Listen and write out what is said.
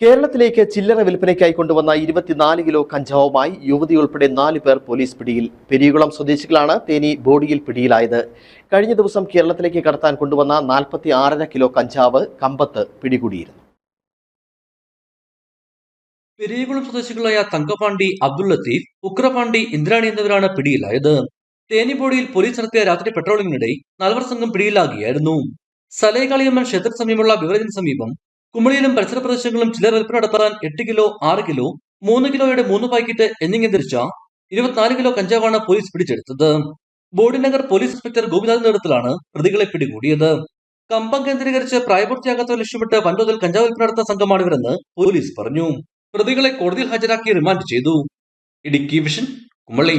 കേരളത്തിലേക്ക് ചില്ലറ വിൽപ്പനയ്ക്കായി കൊണ്ടുവന്ന ഇരുപത്തിനാല് കിലോ കഞ്ചാവുമായി യുവതി ഉൾപ്പെടെ നാല് പേർ പോലീസ് പിടിയിൽ. പെരിയകുളം സ്വദേശികളാണ് തേനി ബോഡിയിൽ പിടിയിലായത്. കഴിഞ്ഞ ദിവസം കേരളത്തിലേക്ക് കടത്താൻ കൊണ്ടുവന്ന നാൽപ്പത്തി ആറര കിലോ കഞ്ചാവ് കമ്പത്ത് പിടികൂടിയിരുന്നു. പെരിയകുളം സ്വദേശികളായ തങ്കപാണ്ടി അബ്ദുൾ ലത്തീഫ് ഉക്രപാണ്ടി ഇന്ദ്രാണി എന്നിവരാണ് പിടിയിലായത്. തേനിബോഡിയിൽ പോലീസ് നടത്തിയ രാത്രി പെട്രോളിംഗിനിടെ നാൽവർ സംഘം പിടിയിലാകുകയായിരുന്നു സലൈകാളിയമ്മൻ ക്ഷേത്ര സമീപമുള്ള ബിവറേജിന് സമീപം കുമളിയിലും പരിസര പ്രദേശങ്ങളിലും ചിലർ വിൽപ്പന നടത്താൻ എട്ട് കിലോ ആറ് കിലോ മൂന്ന് കിലോയുടെ മൂന്ന് പാക്കറ്റ് എന്നിങ്ങനെ ധരിച്ച ഇരുപത്തിനാല് കിലോ കഞ്ചാവാണ് പോലീസ് പിടിച്ചെടുത്തത്. ബോഡിനഗർ പോലീസ് ഇൻസ്പെക്ടർ ഗോപിനാഥ് നേതൃത്വത്തിലാണ് പ്രതികളെ പിടികൂടിയത്. കമ്പം കേന്ദ്രീകരിച്ച് പ്രായപൂർത്തിയാകാത്ത ലക്ഷ്യമിട്ട് വൻതോതിൽ കഞ്ചാവ് വിൽപ്പന നടത്തുന്ന സംഘമാണ് ഇവരെന്ന് പോലീസ് പറഞ്ഞു. പ്രതികളെ കോടതിയിൽ ഹാജരാക്കി റിമാൻഡ് ചെയ്തു. ഇടുക്കി വിഷൻ കുമളി.